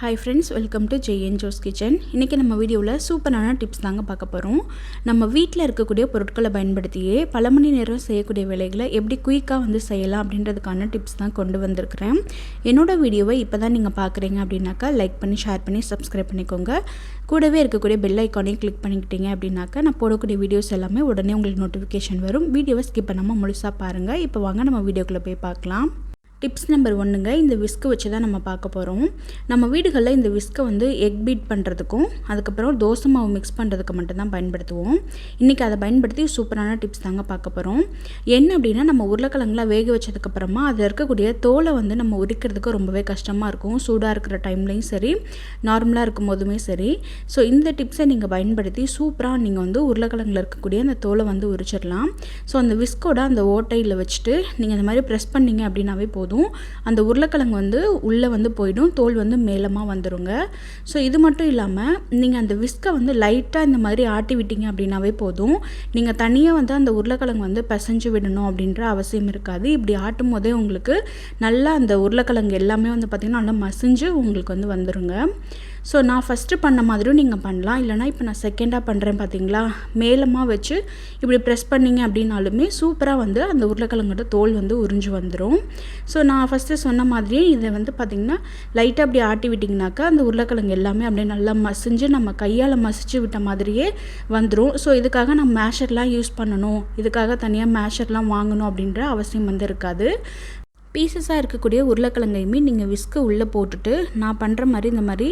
Hi friends welcome to Jayan Jose kitchen இன்றைக்கி நம்ம வீடியோவில் சூப்பரான டிப்ஸ் தாங்க பார்க்க போகிறோம் நம்ம வீட்டில் இருக்கக்கூடிய பொருட்களை பயன்படுத்தியே பல மணி நேரம் செய்யக்கூடிய வேலைகளை எப்படி குயிக்காக வந்து செய்யலாம் அப்படின்றதுக்கான டிப்ஸ் தான் கொண்டு வந்திருக்கிறேன். என்னோடய வீடியோவை இப்போ தான் நீங்கள் பார்க்குறீங்க அப்படின்னாக்கா லைக் பண்ணி ஷேர் பண்ணி சப்ஸ்கிரைப் பண்ணிக்கோங்க. கூடவே இருக்கக்கூடிய பெல் ஐக்கானையும் கிளிக் பண்ணிக்கிட்டீங்க அப்படின்னாக்கா நான் போடக்கூடிய வீடியோஸ் எல்லாமே உடனே உங்களுக்கு நோட்டிஃபிகேஷன் வரும். வீடியோவை ஸ்கிப் பண்ணாமல் முழுசாக பாருங்கள் இப்போ வாங்க நம்ம வீடியோக்குள்ளே போய் பார்க்கலாம். டிப்ஸ் நம்பர் ஒன்றுங்க இந்த விஸ்க்கு வச்சு தான் நம்ம பார்க்க போகிறோம் நம்ம வீடுகளில் இந்த விஸ்க்கை வந்து எக் பீட் பண்ணுறதுக்கும் அதுக்கப்புறம் தோசை மாவு மிக்ஸ் பண்ணுறதுக்கு மட்டும்தான் பயன்படுத்துவோம். இன்றைக்கி அதை பயன்படுத்தி சூப்பரான டிப்ஸ் தாங்க பார்க்க போகிறோம் என்ன அப்படின்னா நம்ம உருளைக்கிழங்குலாம் வேக வச்சதுக்கப்புறமா அதில் இருக்கக்கூடிய தோலை வந்து நம்ம உரிக்கிறதுக்கு ரொம்பவே கஷ்டமாக இருக்கும். சூடாக இருக்கிற டைம்லேயும் சரி நார்மலாக இருக்கும் போதுமே சரி. ஸோ இந்த டிப்ஸை நீங்கள் பயன்படுத்தி சூப்பராக நீங்கள் வந்து உருளைக்கிழங்குல இருக்கக்கூடிய அந்த தோலை வந்து உரிச்சிடலாம். ஸோ அந்த விஸ்கோட அந்த ஓட்டையில் வச்சுட்டு நீங்கள் இந்த மாதிரி ப்ரெஸ் பண்ணிங்க அப்படின்னாவே போதும். போதும். அந்த உருளைக்கிழங்கு வந்து உள்ளே வந்து போயிடும். தோல் வந்து மேலமாக வந்துடுங்க ஸோ இது மட்டும் இல்லாமல் நீங்கள் அந்த விஸ்கை வந்து லைட்டாக இந்த மாதிரி ஆட்டி விட்டீங்க அப்படின்னாவே போதும். நீங்கள் தனியாக வந்து அந்த உருளைக்கிழங்கு வந்து பிசைஞ்சு விடணும் அப்படின்ற அவசியம் இருக்காது. இப்படி ஆட்டும் போதே உங்களுக்கு நல்லா அந்த உருளைக்கிழங்கு எல்லாமே வந்து பார்த்திங்கன்னா நல்லா மசிஞ்சு உங்களுக்கு வந்து வந்துடுங்க ஸோ நான் ஃபஸ்ட்டு பண்ண மாதிரியும் நீங்கள் பண்ணலாம். இல்லைனா இப்போ நான் செகண்டாக பண்ணுறேன் பார்த்தீங்களா மேலமாக வச்சு இப்படி ப்ரெஸ் பண்ணிங்க அப்படின்னாலுமே சூப்பராக வந்து அந்த உருளைக்கிழங்கோட தோல் வந்து உறிஞ்சு வந்துடும் ஸோ நான் ஃபஸ்ட்டு சொன்ன மாதிரியே இதை வந்து பார்த்திங்கன்னா லைட்டாக அப்படி ஆட்டி விட்டிங்கனாக்கா அந்த உருளைக்கிழங்கு எல்லாமே அப்படியே நல்லா மசிஞ்சு நம்ம கையால் மசிச்சு விட்ட மாதிரியே வந்துடும் ஸோ இதுக்காக நான் மேஷர்லாம் யூஸ் பண்ணணும். இதுக்காக தனியாக மேஷர்லாம் வாங்கணும் அப்படின்ற அவசியம் வந்து இருக்காது. பீசஸாக இருக்கக்கூடிய உருளைக்கிழங்கையுமே நீங்கள் விஸ்க்கு உள்ளே போட்டுட்டு நான் பண்ணுற மாதிரி இந்த மாதிரி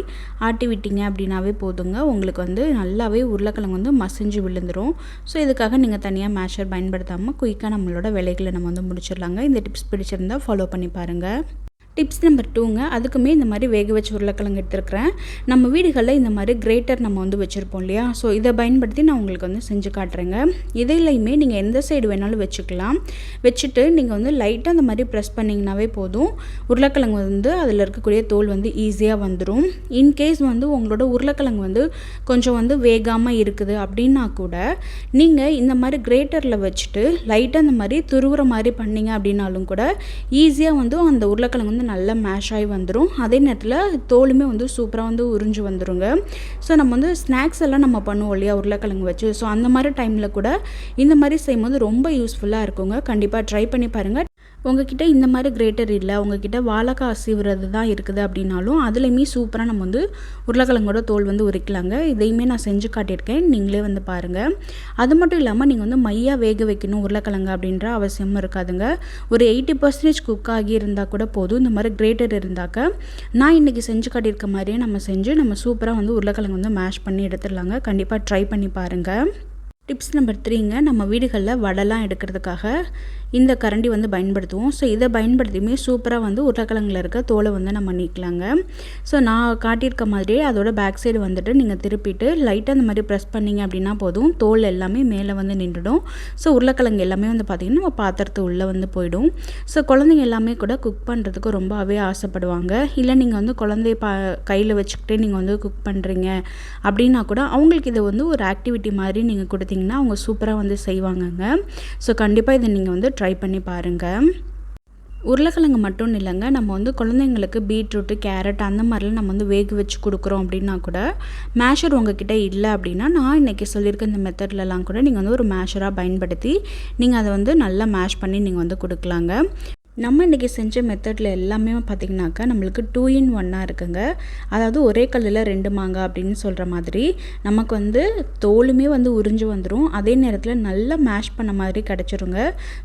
ஆட்டி விட்டீங்க அப்படின்னாவே போதுங்க. உங்களுக்கு வந்து நல்லாவே உருளைக்கிழங்கு வந்து மசிஞ்சு விழுந்துடும் ஸோ இதுக்காக நீங்கள் தனியாக மேஷர் பயன்படுத்தாமல் குயிக்காக நம்மளோட விலைகளை நம்ம வந்து முடிச்சிடலாங்க. இந்த டிப்ஸ் பிடிச்சிருந்தால் ஃபாலோ பண்ணி பாருங்கள் டிப்ஸ் நம்பர் டூங்க அதுக்குமே இந்த மாதிரி வேக வச்சு உருளைக்கிழங்கு எடுத்துருக்கிறேன். நம்ம வீடுகளில் இந்த மாதிரி கிரேட்டர் நம்ம வந்து வச்சுருப்போம் இல்லையா? ஸோ இதை பயன்படுத்தி நான் உங்களுக்கு வந்து செஞ்சு காட்டுறேங்க. இதிலையுமே நீங்கள் எந்த சைடு வேணாலும் வச்சுக்கலாம். வச்சுட்டு நீங்கள் வந்து லைட்டாக அந்த மாதிரி ப்ரெஸ் பண்ணிங்கனாவே போதும். உருளைக்கிழங்கு வந்து அதில் இருக்கக்கூடிய தோல் வந்து ஈஸியாக வந்துடும் இன்கேஸ் வந்து உங்களோட உருளைக்கிழங்கு வந்து கொஞ்சம் வந்து வேகாமல் இருக்குது அப்படின்னா கூட நீங்கள் இந்த மாதிரி கிரேட்டரில் வச்சுட்டு லைட்டாக அந்த மாதிரி துருவுற மாதிரி பண்ணிங்க அப்படின்னாலும் கூட ஈஸியாக வந்து அந்த உருளைக்கிழங்கு வந்து நல்லா மேஷ் ஆகி வந்துடும் அதே நேரத்தில் தோலுமே வந்து சூப்பராக வந்து உறிஞ்சு வந்துடுங்க ஸோ நம்ம வந்து ஸ்நாக்ஸ் எல்லாம் நம்ம பண்ணுவோம் இல்லையா? உருளைக்கிழங்கு வச்சு. ஸோ அந்த மாதிரி டைமில் கூட இந்த மாதிரி செய்யும்போது ரொம்ப யூஸ்ஃபுல்லாக இருக்குங்க. கண்டிப்பாக ட்ரை பண்ணி பாருங்கள் உங்ககிட்ட இந்த மாதிரி கிரேட்டர் இல்லை உங்ககிட்ட வாழைக்காய் சீவுறது தான் இருக்குது அப்படின்னாலும் அதுலேயுமே சூப்பராக நம்ம வந்து உருளைக்கிழங்கோட தோல் வந்து உரிக்கலாங்க. இதையுமே நான் செஞ்சு காட்டியிருக்கேன். நீங்களே வந்து பாருங்கள் அது மட்டும் இல்லாமல் நீங்கள் வந்து மையாக வேக வைக்கணும் உருளைக்கிழங்கு அப்படின்ற அவசியமும் இருக்காதுங்க. ஒரு எயிட்டி பர்சன்டேஜ் குக் ஆகி இருந்தால் கூட போதும். இந்த மாதிரி கிரேட்டர் இருந்தாக்க நான் இன்றைக்கி செஞ்சு காட்டியிருக்க மாதிரியே நம்ம செஞ்சு நம்ம சூப்பராக வந்து உருளைக்கிழங்கு வந்து மேஷ் பண்ணி எடுத்துடலாங்க. கண்டிப்பாக ட்ரை பண்ணி பாருங்கள் டிப்ஸ் நம்பர் த்ரீங்க. நம்ம வீடுகளில் வடைலாம் எடுக்கிறதுக்காக இந்த கரண்டி வந்து பயன்படுத்துவோம். ஸோ இதை பயன்படுத்தியுமே சூப்பராக வந்து உருளைக்கிழங்குல இருக்க தோலை வந்து நம்ம நீக்கலாங்க. ஸோ நான் காட்டியிருக்க மாதிரியே அதோட பேக் சைடு வந்துட்டு நீங்கள் திருப்பிட்டு லைட்டாக அந்த மாதிரி ப்ரெஸ் பண்ணிங்க அப்படின்னா போதும். தோல் எல்லாமே மேலே வந்து நின்றுடும். ஸோ உருளைக்கிழங்கு எல்லாமே வந்து பார்த்திங்கன்னா நம்ம பாத்திரத்து உள்ளே வந்து போயிடும். ஸோ குழந்தைங்க எல்லாமே கூட குக் பண்ணுறதுக்கு ரொம்பவே ஆசைப்படுவாங்க. இல்லை நீங்கள் வந்து குழந்தைய பா கையில் வச்சுக்கிட்டே நீங்கள் வந்து குக் பண்ணுறீங்க அப்படின்னா கூட அவங்களுக்கு இதை வந்து ஒரு ஆக்டிவிட்டி மாதிரி நீங்கள் கொடுத்தீங்கன்னா அவங்க சூப்பராக வந்து செய்வாங்கங்க. ஸோ கண்டிப்பாக இதை நீங்கள் வந்து ட்ரை பண்ணி பாருங்கள் உருளைக்கிழங்கு மட்டும் இல்லைங்க நம்ம வந்து குழந்தைங்களுக்கு பீட்ரூட்டு கேரட் அந்த மாதிரிலாம் நம்ம வந்து வேக வச்சு கொடுக்குறோம் அப்படின்னா கூட மேஷர் உங்ககிட்ட இல்லை அப்படின்னா நான் இன்றைக்கி சொல்லியிருக்க இந்த மெத்தட்லலாம் கூட நீங்கள் வந்து ஒரு மேஷராக பயன்படுத்தி நீங்கள் அதை வந்து நல்லா மேஷ் பண்ணி நீங்கள் வந்து கொடுக்கலாங்க. நம்ம இன்றைக்கி செஞ்ச மெத்தடில் எல்லாமே பார்த்திங்கனாக்கா நம்மளுக்கு டூ இன் ஒன்னாக இருக்குங்க. அதாவது ஒரே கல்லில் ரெண்டு மாங்காய் அப்படின்னு சொல்கிற மாதிரி நமக்கு வந்து தோலுமே வந்து உறிஞ்சு வந்துடும் அதே நேரத்தில் நல்லா மேஷ் பண்ண மாதிரி கிடச்சிருங்க.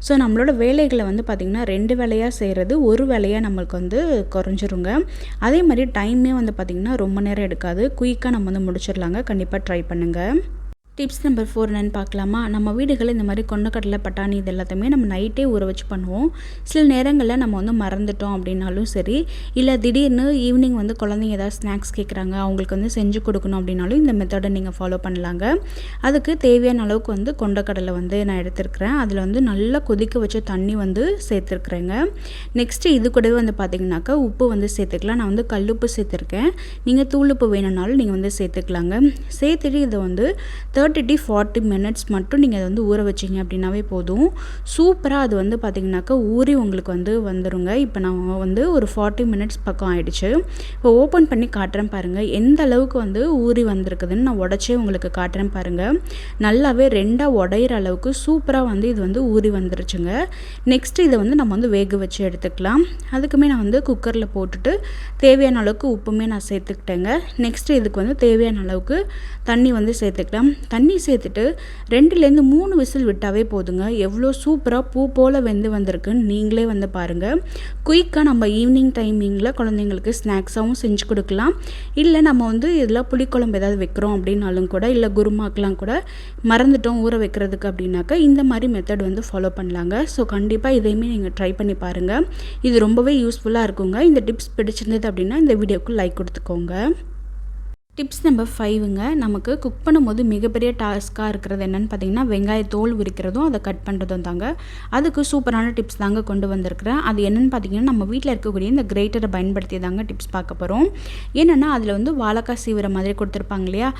ஸோ நம்மளோட வேலைகளை வந்து பார்த்திங்கன்னா ரெண்டு வேலையாக செய்கிறது ஒரு வேலையாக நம்மளுக்கு வந்து குறைஞ்சிருங்க. அதே மாதிரி டைமே வந்து பார்த்திங்கன்னா ரொம்ப நேரம் எடுக்காது. குயிக்காக நம்ம வந்து முடிச்சிடலாங்க. கண்டிப்பாக ட்ரை பண்ணுங்கள் டிப்ஸ் நம்பர் ஃபோர் என்னென்னு பார்க்கலாமா? நம்ம வீடுகளில் இந்த மாதிரி கொண்டக்கடலை பட்டாணி இது எல்லாத்தையுமே நம்ம நைட்டே ஊற வச்சு பண்ணுவோம். சில நேரங்களில் நம்ம வந்து மறந்துட்டோம் அப்படின்னாலும் சரி இல்லை திடீர்னு ஈவினிங் வந்து குழந்தைங்க ஏதாவது ஸ்நாக்ஸ் கேட்குறாங்க அவங்களுக்கு வந்து செஞ்சு கொடுக்கணும் அப்படின்னாலும் இந்த மெத்தடை நீங்கள் ஃபாலோ பண்ணலாங்க. அதுக்கு தேவையான அளவுக்கு வந்து கொண்டக்கடலை வந்து நான் எடுத்துருக்கிறேன். அதில் வந்து நல்லா கொதிக்க வச்ச தண்ணி வந்து சேர்த்துருக்குறேங்க. நெக்ஸ்ட்டு இது கூடவே வந்து பார்த்திங்கனாக்கா உப்பு வந்து சேர்த்துக்கலாம். நான் வந்து கல்லுப்பு சேர்த்துருக்கேன். நீங்கள் தூளுப்பு வேணும்னாலும் நீங்கள் வந்து சேர்த்துக்கலாங்க. சேர்த்துட்டு இதை வந்து தேர்ட்டி டு ஃபார்ட்டி மினிட்ஸ் மட்டும் நீங்கள் அதை வந்து ஊற வச்சிங்க அப்படின்னாவே போதும். சூப்பராக அது வந்து பார்த்திங்கனாக்கா ஊறி உங்களுக்கு வந்து வந்துருங்க. இப்போ நான் வந்து ஒரு ஃபார்ட்டி மினிட்ஸ் பக்கம் ஆகிடுச்சு இப்போ ஓப்பன் பண்ணி காட்டுறேன் பாருங்கள் எந்த அளவுக்கு வந்து ஊறி வந்திருக்குதுன்னு நான் உடச்சே உங்களுக்கு காட்டுறேன் பாருங்கள் நல்லாவே ரெண்டாக உடையிற அளவுக்கு சூப்பராக வந்து இது வந்து ஊறி வந்துருச்சுங்க. நெக்ஸ்ட்டு இதை வந்து நம்ம வந்து வேக வச்சு எடுத்துக்கலாம். அதுக்குமே நான் வந்து குக்கரில் போட்டுட்டு தேவையான அளவுக்கு உப்புமே நான் சேர்த்துக்கிட்டேங்க. நெக்ஸ்ட்டு இதுக்கு வந்து தேவையான அளவுக்கு தண்ணி வந்து சேர்த்துக்கலாம். தண்ணி சேர்த்துட்டு ரெண்டுலேருந்து மூணு விசில் விட்டாவே போதுங்க. எவ்வளோ சூப்பராக பூ போல் வெந்து வந்திருக்குன்னு நீங்களே வந்து பாருங்கள் குயிக்காக நம்ம ஈவினிங் டைமிங்கில் குழந்தைங்களுக்கு ஸ்நாக்ஸாகவும் செஞ்சு கொடுக்கலாம். இல்லை நம்ம வந்து இதில் புளிக்குழம்பு ஏதாவது வைக்கிறோம் அப்படின்னாலும் கூட இல்லை குருமாக்கெலாம் கூட மறந்துட்டோம் ஊற வைக்கிறதுக்கு அப்படின்னாக்கா இந்த மாதிரி மெத்தட் வந்து ஃபாலோ பண்ணலாங்க. ஸோ கண்டிப்பாக இதையுமே நீங்கள் ட்ரை பண்ணி பாருங்கள் இது ரொம்பவே யூஸ்ஃபுல்லாக இருக்குங்க. இந்த டிப்ஸ் பிடிச்சிருந்தது அப்படின்னா இந்த வீடியோக்கு லைக் கொடுத்துக்கோங்க. டிப்ஸ் நம்பர் ஃபைவுங்க நமக்கு குக் பண்ணும்போது மிகப்பெரிய டாஸ்க்காக இருக்கிறது என்னென்னு பார்த்தீங்கன்னா வெங்காய தோல் உரிக்கிறதும் அதை கட் பண்ணுறதும் தாங்க. அதுக்கு சூப்பரான டிப்ஸ் தாங்க கொண்டு வந்திருக்கிறேன். அது என்னென்னு பார்த்தீங்கன்னா நம்ம வீட்டில் இருக்கக்கூடிய இந்த கிரேட்டரை பயன்படுத்தி தாங்க டிப்ஸ் பார்க்க போகிறோம் என்னென்னா அதில் வந்து வாழைக்காய் சீவிர மாதிரி கொடுத்துருப்பாங்க இல்லையா?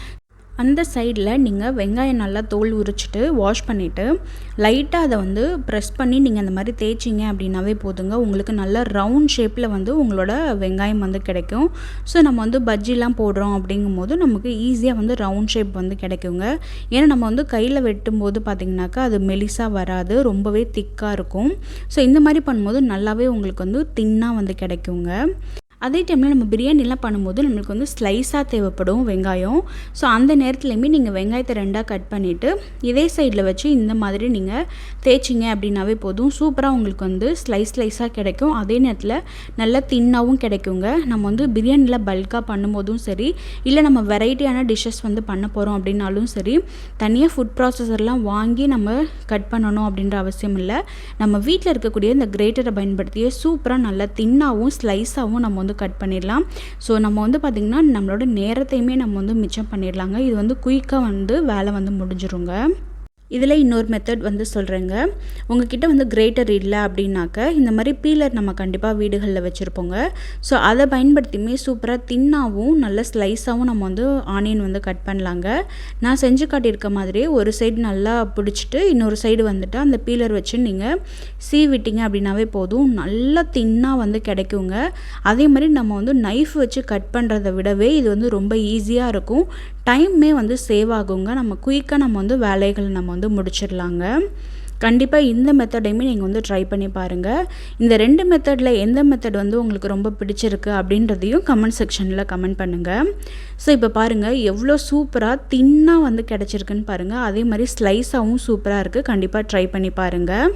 அந்த சைடில் நீங்கள் வெங்காயம் நல்லா தோல் உரிச்சிட்டு வாஷ் பண்ணிவிட்டு லைட்டாக அதை வந்து ப்ரெஸ் பண்ணி நீங்கள் அந்த மாதிரி தேய்ச்சிங்க அப்படின்னாவே போதுங்க. உங்களுக்கு நல்ல ரவுண்ட் ஷேப்பில் வந்து உங்களோட வெங்காயம் வந்து கிடைக்கும். ஸோ நம்ம வந்து பஜ்ஜிலாம் போடுறோம் அப்படிங்கும் போது நமக்கு ஈஸியாக வந்து ரவுண்ட் ஷேப் வந்து கிடைக்குங்க. ஏன்னா நம்ம வந்து கையில் வெட்டும்போது பார்த்திங்கனாக்கா அது மெலிசாக வராது ரொம்பவே திக்காக இருக்கும். ஸோ இந்த மாதிரி பண்ணும்போது நல்லாவே உங்களுக்கு வந்து தின்னாக வந்து கிடைக்குங்க. அதே டைமில் நம்ம பிரியாணிலாம் பண்ணும்போது நம்மளுக்கு வந்து ஸ்லைஸாக தேவைப்படும் வெங்காயம். ஸோ அந்த நேரத்துலையுமே நீங்கள் வெங்காயத்தை ரெண்டாக கட் பண்ணிவிட்டு இதே சைடில் வச்சு இந்த மாதிரி நீங்கள் தேய்ச்சிங்க அப்படின்னாவே போதும். சூப்பராக உங்களுக்கு வந்து ஸ்லைஸ் ஸ்லைஸாக கிடைக்கும். அதே நேரத்தில் நல்லா தின்னாகவும் கிடைக்குங்க. நம்ம வந்து பிரியாணியில் பல்காக பண்ணும்போதும் சரி இல்லை நம்ம வெரைட்டியான டிஷ்ஷஸ் வந்து பண்ண போகிறோம் அப்படின்னாலும் சரி தனியாக ஃபுட் ப்ராசஸர்லாம் வாங்கி நம்ம கட் பண்ணணும் அப்படின்ற அவசியம் இல்லை. நம்ம வீட்டில் இருக்கக்கூடிய இந்த கிரேட்டரை பயன்படுத்தியே சூப்பராக நல்லா தின்னாகவும் ஸ்லைஸாகவும் நம்ம வந்து வந்து கட் பண்ணிடலாம். ஸோ நம்ம வந்து பார்த்திங்கன்னா நம்மளோட நேரத்தையுமே நம்ம வந்து மிச்சம் பண்ணிடலாங்க. இது வந்து குயிக்காக வந்து வேலை வந்து முடிஞ்சிருங்க. இதில் இன்னொரு மெத்தட் வந்து சொல்கிறேங்க உங்ககிட்ட வந்து கிரேட்டர் இல்லை அப்படின்னாக்க இந்த மாதிரி பீலர் நம்ம கண்டிப்பாக வீடுகளில் வச்சுருப்போங்க. ஸோ அதை பயன்படுத்தியுமே சூப்பராக தின்னாகவும் நல்ல ஸ்லைஸாகவும் நம்ம வந்து ஆனியன் வந்து கட் பண்ணலாங்க. நான் செஞ்சு காட்டியிருக்க மாதிரி ஒரு சைடு நல்லா பிடிச்சிட்டு இன்னொரு சைடு வந்துட்டு அந்த பீலர் வச்சு நீங்கள் சீ விட்டிங்க அப்படின்னாவே போதும். நல்லா தின்னாக வந்து கிடைக்குங்க. அதே மாதிரி நம்ம வந்து நைஃப் வச்சு கட் பண்ணுறதை விடவே இது வந்து ரொம்ப ஈஸியாக இருக்கும். டைம்மே வந்து சேவ் ஆகுங்க. நம்ம குயிக்காக நம்ம வந்து வேலைகள் நம்ம வந்து முடிச்சிடலாங்க. கண்டிப்பாக இந்த மெத்தடையுமே நீங்கள் வந்து ட்ரை பண்ணி பாருங்கள் இந்த ரெண்டு மெத்தடில் எந்த மெத்தட் வந்து உங்களுக்கு ரொம்ப பிடிச்சிருக்கு அப்படின்றதையும் கமெண்ட் செக்ஷனில் கமெண்ட் பண்ணுங்கள் ஸோ இப்போ பாருங்கள் எவ்வளோ சூப்பராக தின்னாக வந்து கிடச்சிருக்குன்னு பாருங்கள் அதே மாதிரி ஸ்லைஸாகவும் சூப்பராக இருக்குது கண்டிப்பாக ட்ரை பண்ணி பாருங்கள்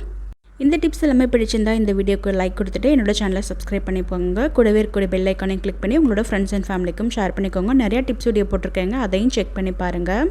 இந்த டிப்ஸ் எல்லாமே பிடிச்சிருந்தா இந்த வீடியோக்கு லைக் கொடுத்துட்டு என்னோட சேனலை சப்ஸ்கிரைப் பண்ணிக்கோங்க. கூடவே இருக்கக்கூடிய பெல் ஐக்கானை கிளிக் பண்ணி உங்களோட ஃப்ரெண்ட்ஸ் அண்ட் ஃபேமிலிக்கும் ஷேர் பண்ணிக்கோங்க. நிறையா டிப்ஸ் வீடியோ போட்டிருக்கேங்க. அதையும் செக் பண்ணி பாருங்கள்